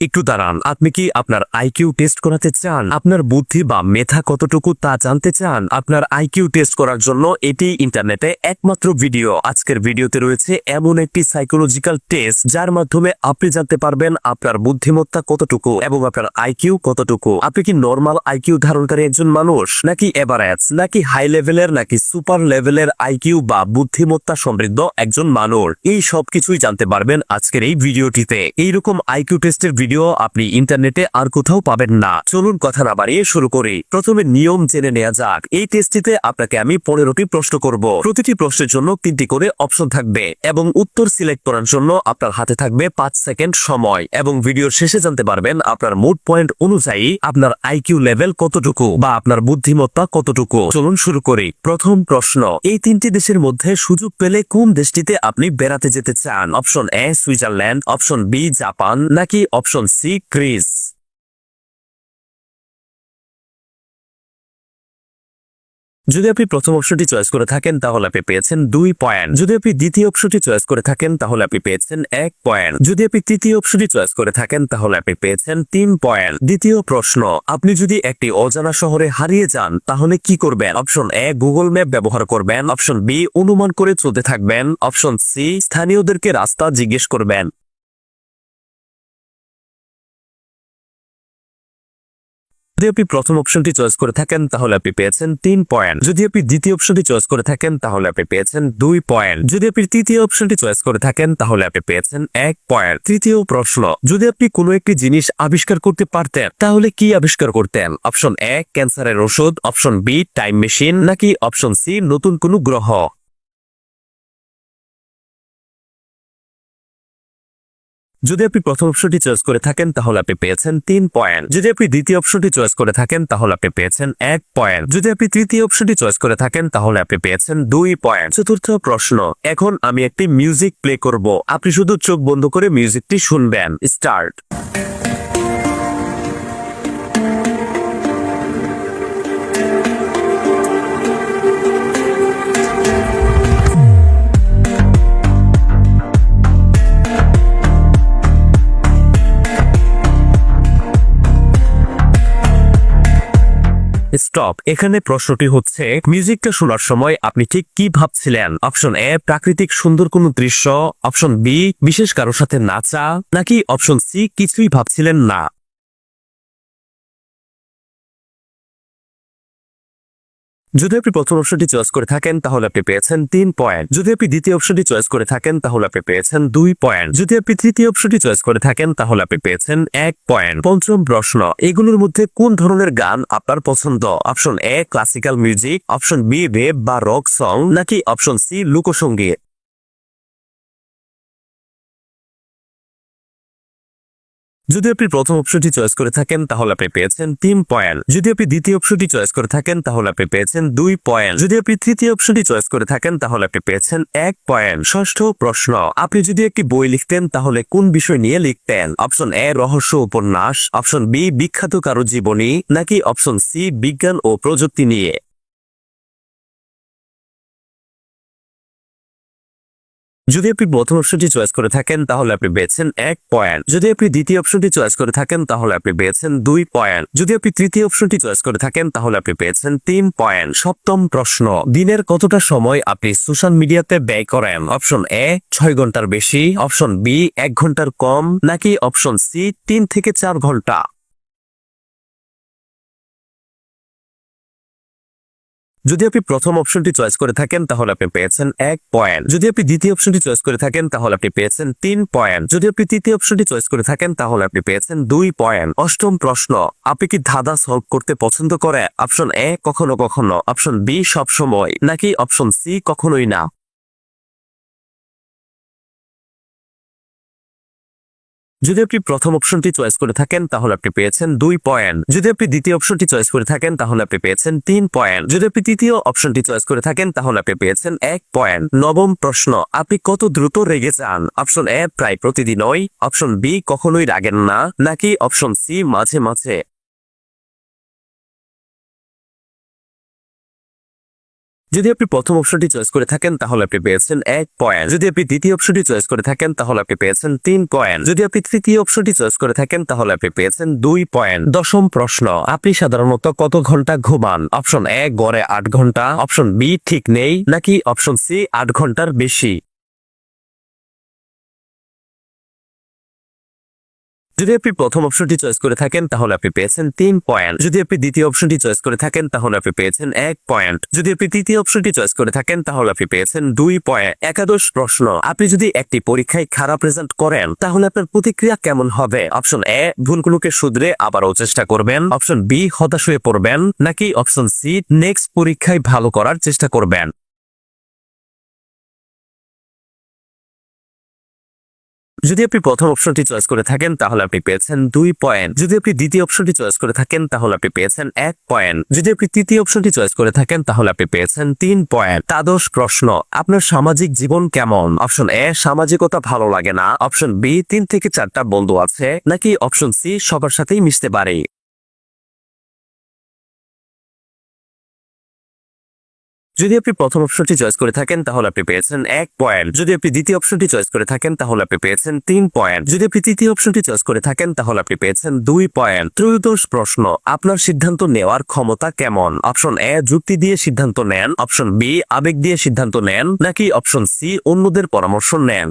একটু দাঁড়ান, আপনি কি আপনার আইকিউ টেস্ট করাতে চান? আপনার বুদ্ধি বা মেধা কতটুকু তা জানতে চান? আপনার আইকিউ টেস্ট করার জন্য এটি ইন্টারনেটে একমাত্র ভিডিও। আজকের ভিডিওতে রয়েছে এমন একটি সাইকোলজিক্যাল টেস্ট যার মাধ্যমে আপনি জানতে পারবেন আপনার বুদ্ধিমত্তা কতটুকু এবং আপনার আইকিউ কতটুকু। আপনি কি নর্মাল আইকিউ ধারণকারী একজন মানুষ, নাকি এভারেজ, নাকি হাই লেভেলের, নাকি সুপার লেভেলের আইকিউ বা বুদ্ধিমত্তা সমৃদ্ধ একজন মানুষ? এই সবকিছুই জানতে পারবেন আজকের এই ভিডিওটিতে। এইরকম আইকিউ টেস্টের ভিডিও আপনি ইন্টারনেটে আর কোথাও পাবেন না। চলুন কথা না বাড়িয়ে শুরু করি। প্রথমে নিয়ম জেনে নেওয়া যাক। এই টেস্টটিতে আপনাকে আমি পনেরোটি প্রশ্ন করব। প্রতিটি প্রশ্নের জন্য তিনটি করে অপশন থাকবে এবং উত্তর সিলেক্ট করার জন্য আপনার হাতে থাকবে পাঁচ সেকেন্ড সময় এবং ভিডিওর শেষে জানতে পারবেন আপনার মুড পয়েন্ট অনুযায়ী আপনার আইকিউ লেভেল কতটুকু বা আপনার বুদ্ধিমত্তা কতটুকু। চলুন শুরু করি। প্রথম প্রশ্ন, এই তিনটি দেশের মধ্যে সুযোগ পেলে কোন দেশটিতে আপনি বেড়াতে যেতে চান? Option A Switzerland option B Japan নাকি অপশন সি গ্রিস যদি আপনি প্রথম অপশনটি চয়েস করে থাকেন, তাহলে আপনি পেয়েছেন দুই পয়েন্ট। যদি আপনি দ্বিতীয় অপশনটি চয়েস করে থাকেন, তাহলে আপনি পেয়েছেন এক পয়েন্ট। যদি আপনি তৃতীয় অপশনটি চয়েস করে থাকেন, তাহলে আপনি পেয়েছেন তিন পয়েন্ট। দ্বিতীয় প্রশ্ন, আপনি যদি একটি অজানা শহরে হারিয়ে যান, তাহলে কি করবেন? অপশন এ, গুগল ম্যাপ ব্যবহার করবেন। অপশন বি, অনুমান করে চলতে থাকবেন। অপশন সি, স্থানীয়দেরকে রাস্তা জিজ্ঞেস করবেন। যদি আপনি প্রথম অপশনটি চয়েস করে থাকেন, তাহলে আপনি পেয়েছেন তিন পয়েন্ট যদি আপনি দ্বিতীয় অপশনটি চয়েস করে থাকেন, তাহলে আপনি পেয়েছেন দুই পয়েন্ট যদি আপনি তৃতীয় অপশনটি চয়েস করে থাকেন, তাহলে আপনি পেয়েছেন এক পয়েন্ট তৃতীয় প্রশ্ন, যদি আপনি কোনো একটি জিনিস আবিষ্কার করতে পারতেন, তাহলে কি আবিষ্কার করতেন? অপশন এক ক্যান্সারের ওষুধ। অপশন বি টাইম মেশিন নাকি অপশন সি নতুন কোনো গ্রহ? যদি আপনি প্রথম অপশনটি চয়েস করে থাকেন, তাহলে আপনি পেয়েছেন তিন পয়েন্ট যদি আপনি দ্বিতীয় অপশনটি চয়েস করে থাকেন, তাহলে আপনি পেয়েছেন এক পয়েন্ট যদি আপনি তৃতীয় অপশনটি চয়েস করে থাকেন, তাহলে আপনি পেয়েছেন দুই পয়েন্ট চতুর্থ প্রশ্ন, এখন আমি একটি মিউজিক প্লে করব। আপনি শুধু চোখ বন্ধ করে মিউজিকটি শুনবেন। স্টার্ট স্টপ এখানে প্রশ্নটি হচ্ছে মিউজিকটা শোনার সময় আপনি ঠিক কি ভাবছিলেন? অপশন এ প্রাকৃতিক সুন্দর কোন দৃশ্য। অপশন বি বিশেষ কারোর সাথে নাচা। নাকি অপশন সি কিছুই ভাবছিলেন না? যদি আপনি প্রথম অপশনটি চয়েস করে থাকেন, তাহলে আপনি পেয়েছেন তিন পয়েন্ট যদি আপনি দ্বিতীয় অপশনটি চয়েস করে থাকেন, তাহলে আপনি পেয়েছেন দুই পয়েন্ট যদি আপনি তৃতীয় অপশনটি চয়েস করে থাকেন, তাহলে আপনি পেয়েছেন এক পয়েন্ট পঞ্চম প্রশ্ন, এগুলোর মধ্যে কোন ধরনের গান আপনার পছন্দ? Option A classical music option B rap বা রক সং নাকি অপশন সি লোকসঙ্গীত? যদি আপনি প্রথম অপশনটি চয়েস করে থাকেন, তাহলে আপনি পেয়েছেন তিন পয়েন্ট। যদি আপনি দ্বিতীয় অপশনটি চয়েস করে থাকেন, তাহলে আপনি পেয়েছেন দুই পয়েন্ট। যদি আপনি তৃতীয় অপশনটি চয়েস করে থাকেন, তাহলে আপনি পেয়েছেন এক পয়েন্ট। ষষ্ঠ প্রশ্ন, আপনি যদি একটি বই লিখতেন, তাহলে কোন বিষয় নিয়ে লিখতেন? অপশন এ, রহস্য উপন্যাস। অপশন বি, বিখ্যাত কারও জীবনী নাকি অপশন সি, বিজ্ঞান ও প্রযুক্তি নিয়ে? যদি আপনি প্রথম অপশনটি চয়েস করে থাকেন, তাহলে আপনি পেয়েছেন এক পয়েন্ট যদি আপনি দ্বিতীয় অপশনটি চয়েস করে থাকেন, তাহলে আপনি পেয়েছেন দুই পয়েন্ট যদি আপনি তৃতীয় অপশনটি চয়েস করে থাকেন, তাহলে আপনি পেয়েছেন তিন পয়েন্ট সপ্তম প্রশ্ন, দিনের কতটা সময় আপনি সোশ্যাল মিডিয়াতে ব্যয় করেন? অপশন এ, ছয় ঘণ্টার বেশি। অপশন বি, এক ঘণ্টার কম। নাকি অপশন সি, তিন থেকে চার ঘণ্টা? যদি আপনি প্রথম অপশনটি চয়েস করে থাকেন, তাহলে আপনি পেয়েছেন এক পয়েন্ট যদি আপনি দ্বিতীয় অপশনটি চয়েস করে থাকেন, তাহলে আপনি পেয়েছেন তিন পয়েন্ট যদি আপনি তৃতীয় অপশনটি চয়েস করে থাকেন, তাহলে আপনি পেয়েছেন দুই পয়েন্ট অষ্টম প্রশ্ন, আপনি কি ধাঁধা সলভ করতে পছন্দ করে? অপশন এ কখনো কখনো অপশন বি সব সময় নাকি অপশন সি কখনোই না? যদি আপনি প্রথম অপশনটি চয়েস করে থাকেন, তাহলে আপনি পেয়েছেন দুই পয়েন্ট যদি আপনি দ্বিতীয় অপশনটি চয়েস করে থাকেন, তাহলে আপনি পেয়েছেন তিন পয়েন্ট যদি আপনি তৃতীয় অপশনটি চয়েস করে থাকেন, তাহলে আপনি পেয়েছেন এক পয়েন্ট নবম প্রশ্ন, আপনি কত দ্রুত রেগে যান? অপশন এ প্রায় প্রতিদিনই। অপশন বি কখনোই রাগেন না। নাকি অপশন সি মাঝে মাঝে? যদি আপনি প্রথম অপশনটি চয়েস করে থাকেন, তাহলে আপনি পেয়েছেন এক পয়েন্ট যদি আপনি দ্বিতীয় অপশনটি চয়েস করে থাকেন, তাহলে আপনি পেয়েছেন তিন পয়েন্ট যদি আপনি তৃতীয় অপশনটি চয়েস করে থাকেন, তাহলে আপনি পেয়েছেন দুই পয়েন্ট দশম প্রশ্ন, আপনি সাধারণত কত ঘণ্টা ঘুমান? অপশন এক গড়ে আট ঘণ্টা। অপশন বি, ঠিক নেই। নাকি অপশন সি, আট ঘণ্টার বেশি? যদি আপনি প্রথম অপশনটি চয়েস করে থাকেন, তাহলে আপনি পেয়েছেন তিন পয়েন্ট যদি আপনি দ্বিতীয় অপশনটি চয়েস করে থাকেন, তাহলে আপনি পেয়েছেন এক পয়েন্ট যদি আপনি তৃতীয় অপশনটি চয়েস করে থাকেন, তাহলে আপনি পেয়েছেন দুই পয়েন্ট একাদশ প্রশ্ন, আপনি যদি একটি পরীক্ষায় খারাপ রেজাল্ট করেন, তাহলে আপনার প্রতিক্রিয়া কেমন হবে? অপশন এ ভুলগুলোকে শুধরে আবারও চেষ্টা করবেন। অপশন বি হতাশ হয়ে পড়বেন। নাকি অপশন সি নেক্সট পরীক্ষায় ভালো করার চেষ্টা করবেন? যদি আপনি প্রথম অপশনটি চয়েস করে থাকেন, তাহলে আপনি পেয়েছেন দুই পয়েন্ট যদি আপনি দ্বিতীয় অপশনটি চয়েস করে থাকেন, তাহলে আপনি পেয়েছেন এক পয়েন্ট যদি আপনি তৃতীয় অপশনটি চয়েস করে থাকেন, তাহলে আপনি পেয়েছেন তিন পয়েন্ট তাদশ প্রশ্ন, আপনার সামাজিক জীবন কেমন? অপশন এ সামাজিকতা ভালো লাগে না। অপশন বি তিন থেকে চারটা বন্ধু আছে। নাকি অপশন সি সবার সাথেই মিশতে পারে? যদি আপনি প্রথম অপশনটি চয়েস করে থাকেন, তাহলে আপনি পেয়েছেন এক পয়েন্ট যদি আপনি দ্বিতীয় অপশনটি চয়েস করে থাকেন, তাহলে আপনি পেয়েছেন তিন পয়েন্ট যদি আপনি তৃতীয় অপশনটি চয়েস করে থাকেন, তাহলে আপনি পেয়েছেন দুই পয়েন্ট ত্রয়োদশ প্রশ্ন, আপনার সিদ্ধান্ত নেওয়ার ক্ষমতা কেমন? অপশন এ যুক্তি দিয়ে সিদ্ধান্ত নেন। অপশন বি আবেগ দিয়ে সিদ্ধান্ত নেন। নাকি অপশন সি অন্যদের পরামর্শ নেন?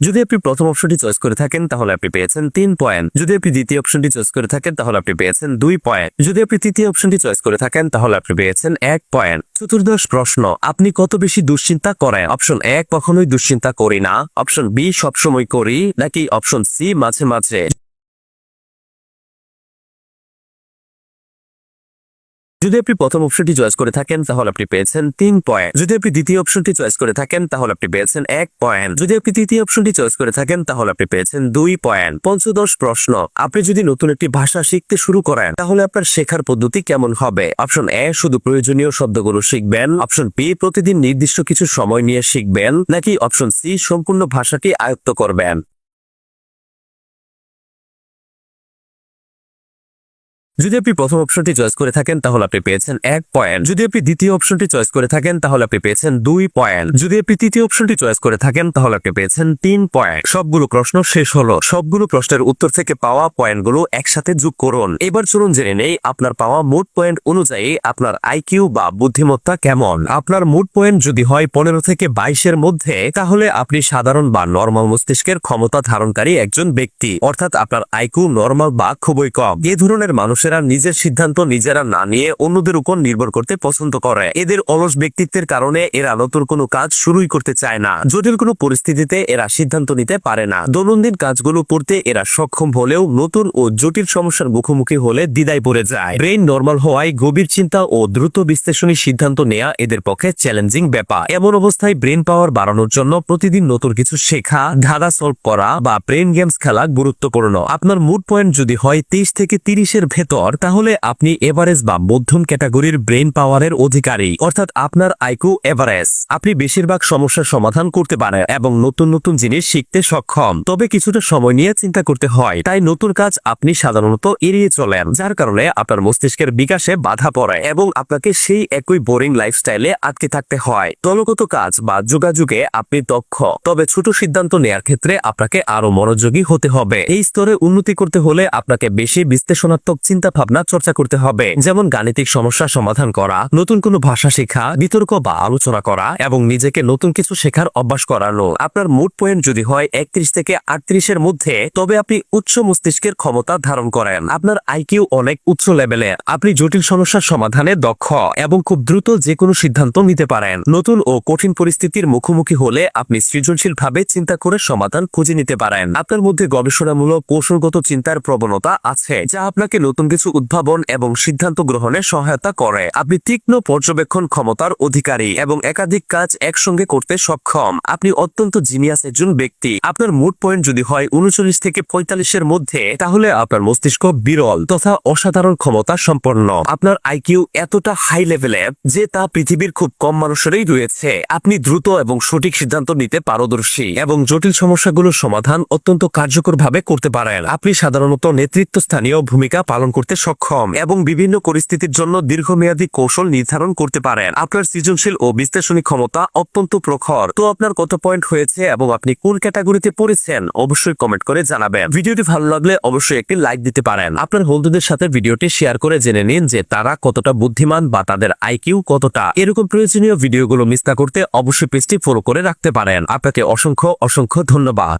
যদি আপনি প্রথম অপশনটি চয়েস করে থাকেন, তাহলে আপনি পেয়েছেন তিন পয়েন্ট যদি আপনি দ্বিতীয় অপশনটি চয়েস করে থাকেন, তাহলে আপনি পেয়েছেন দুই পয়েন্ট যদি আপনি তৃতীয় অপশনটি চয়েস করে থাকেন, তাহলে আপনি পেয়েছেন এক পয়েন্ট চতুর্দশ প্রশ্ন, আপনি কত বেশি দুশ্চিন্তা করেন? অপশন এক, কখনোই দুশ্চিন্তা করি না। অপশন বি, সবসময় করি, নাকি অপশন সি, মাঝে মাঝে? যদি আপনি প্রথম অপশনটি চয়েস করে থাকেন, তাহলে আপনি পেয়েছেন তিন পয়েন্ট যদি আপনি দ্বিতীয় অপশনটি চয়েস করে থাকেন, তাহলে আপনি পেয়েছেন এক পয়েন্ট যদি আপনি তৃতীয় অপশনটি চয়েস করে থাকেন, তাহলে আপনি পেয়েছেন দুই পয়েন্ট পঞ্চদশ প্রশ্ন। আপনি যদি নতুন একটি ভাষা শিখতে শুরু করেন, তাহলে আপনার শেখার পদ্ধতি কেমন হবে? অপশন এ শুধু প্রয়োজনীয় শব্দগুলো শিখবেন। অপশন বি প্রতিদিন নির্দিষ্ট কিছু সময় নিয়ে শিখবেন। নাকি অপশন সি সম্পূর্ণ ভাষাটি আয়ত্ত করবেন? যদি আপনি প্রথম অপশনটি চয়েস করে থাকেন, তাহলে আপনি পেয়েছেন এক পয়েন্ট যদি আপনি দ্বিতীয় অপশনটি চয়েস করে থাকেন, তাহলে আপনি পেয়েছেন দুই পয়েন্ট যদি আপনি তৃতীয় অপশনটি চয়েস করে থাকেন, তাহলে আপনি পেয়েছেন তিন পয়েন্ট সবগুলো প্রশ্ন শেষ হলো। সবগুলো প্রশ্নের উত্তর থেকে পাওয়া পয়েন্টগুলো একসাথে যোগ করুন। এবার চলুন জেনে নেই, আপনার পাওয়া মোট পয়েন্ট অনুযায়ী আপনার আইকিউ বা বুদ্ধিমত্তা কেমন? আপনার মোট পয়েন্ট যদি হয় পনেরো থেকে বাইশের মধ্যে, তাহলে আপনি সাধারণ বা নর্মাল মস্তিষ্কের ক্ষমতা ধারণকারী একজন ব্যক্তি। অর্থাৎ আপনার আইকিউ নর্মাল বা খুবই কম। এ ধরনের মানুষেরা নিজের সিদ্ধান্ত নিজেরা না নিয়ে অন্যদের উপর নির্ভর করতে পছন্দ করে। এদের অলস ব্যক্তিত্বের কারণে এরা নতুন কোনো কাজ শুরুই করতে চায় না। জটিল কোনো পরিস্থিতিতে এরা সিদ্ধান্ত নিতে পারে না। দৈনন্দিন কাজগুলো করতে এরা সক্ষম হলেও নতুন ও জটিল সমস্যার মুখোমুখি হলে দ্বিধায় পড়ে যায়। ব্রেন নর্মাল হওয়ায় গভীর চিন্তা ও দ্রুত বিশ্লেষণী সিদ্ধান্ত নেওয়া এদের পক্ষে চ্যালেঞ্জিং ব্যাপার। এমন অবস্থায় ব্রেন পাওয়ার বাড়ানোর জন্য প্রতিদিন নতুন কিছু শেখা, ধাঁধা সলভ করা বা ব্রেন গেমস খেলা গুরুত্বপূর্ণ। আপনার মুড পয়েন্ট যদি হয় তেইশ থেকে তিরিশের ভেতর। তাহলে আপনি এভারেজ বা মধ্যম ক্যাটাগরির ব্রেন পাওয়ারের অধিকারী। অর্থাৎ আপনার আইকু এভারেজ। আপনি বেশিরভাগ সমস্যার সমাধান করতে পারেন এবং নতুন নতুন জিনিস শিখতে সক্ষম। তবে কিছুটা সময় নিয়ে চিন্তা করতে হয়। তাই নতুন কাজ আপনি সাধারণত এড়িয়ে চলেন, যার কারণে আপনার মস্তিষ্কের বিকাশে বাধা পড়ে এবং আপনাকে সেই একই বোরিং লাইফস্টাইলে আটকে থাকতে হয়। দলগত কাজ বা যোগাযোগে আপনি দক্ষ, তবে ছোট সিদ্ধান্ত নেয়ার ক্ষেত্রে আপনাকে আরও মনোযোগী হতে হবে। এই স্তরে উন্নতি করতে হলে আপনাকে বেশি বিশ্লেষণাত্মক চিন্তা ভাবনা চর্চা করতে হবে। যেমন গাণিতিক সমস্যা সমাধান করা, নতুন কোনো ভাষা শেখা, বিতর্ক বা আলোচনা করা এবং নিজেকে নতুন কিছু শেখার অভ্যাস করানো। আপনার মুড পয়েন্ট যদি হয় একত্রিশ থেকে আটত্রিশের মধ্যে, তবে আপনি উচ্চ মস্তিষ্কের ক্ষমতা ধারণ করেন। আপনার আইকিউ অনেক উচ্চ লেভেলে। আপনি জটিল সমস্যার সমাধানে দক্ষ এবং খুব দ্রুত যে কোনো সিদ্ধান্ত নিতে পারেন। নতুন ও কঠিন পরিস্থিতির মুখোমুখি হলে আপনি সৃজনশীল ভাবে চিন্তা করে সমাধান খুঁজে নিতে পারেন। আপনার মধ্যে গবেষণামূলক, কৌশলগত চিন্তার প্রবণতা আছে, যা আপনাকে নতুন কিছু উদ্ভাবন এবং সিদ্ধান্ত গ্রহণে সহায়তা করে। আপনি তীক্ষ্ণ পর্যবেক্ষণ ক্ষমতার অধিকারী এবং একাধিক কাজ একসঙ্গে করতে সক্ষম। আপনি অত্যন্ত জিনিয়াস একজন ব্যক্তি। আপনার মুড পয়েন্ট যদি হয় উনচল্লিশ থেকে পঁয়তাল্লিশের মধ্যে, তাহলে আপনার মস্তিষ্ক বিরল তথা অসাধারণ ক্ষমতা সম্পন্ন। আপনার আইকিউ এতটা হাই লেভেলে যে তা পৃথিবীর খুব কম মানুষেরই রয়েছে। আপনি দ্রুত এবং সঠিক সিদ্ধান্ত নিতে পারদর্শী এবং জটিল সমস্যাগুলোর সমাধান অত্যন্ত কার্যকরভাবে করতে পারেন। আপনি সাধারণত নেতৃত্ব স্থানীয় ভূমিকা পালন করতে সক্ষম এবং বিভিন্ন পরিস্থিতির জন্য দীর্ঘমেয়াদী কৌশল নির্ধারণ করতে পারেন। আপনার সৃজনশীল ও বিশ্লেষণী ক্ষমতা অত্যন্ত প্রখর। তো আপনার কত পয়েন্ট হয়েছে এবং আপনি কোন ক্যাটাগরিতে পড়েছেন অবশ্যই কমেন্ট করে জানাবেন। ভিডিওটি ভালো লাগলে অবশ্যই একটি লাইক দিতে পারেন। আপনার বন্ধুদের সাথে ভিডিওটি শেয়ার করে জেনে নিন যে তারা কতটা বুদ্ধিমান বা তাদের আইকিউ কতটা। এরকম প্রয়োজনীয় ভিডিওগুলো মিস না করতে অবশ্যই পেজটি ফলো করে রাখতে পারেন। আপনাকে অসংখ্য অসংখ্য ধন্যবাদ।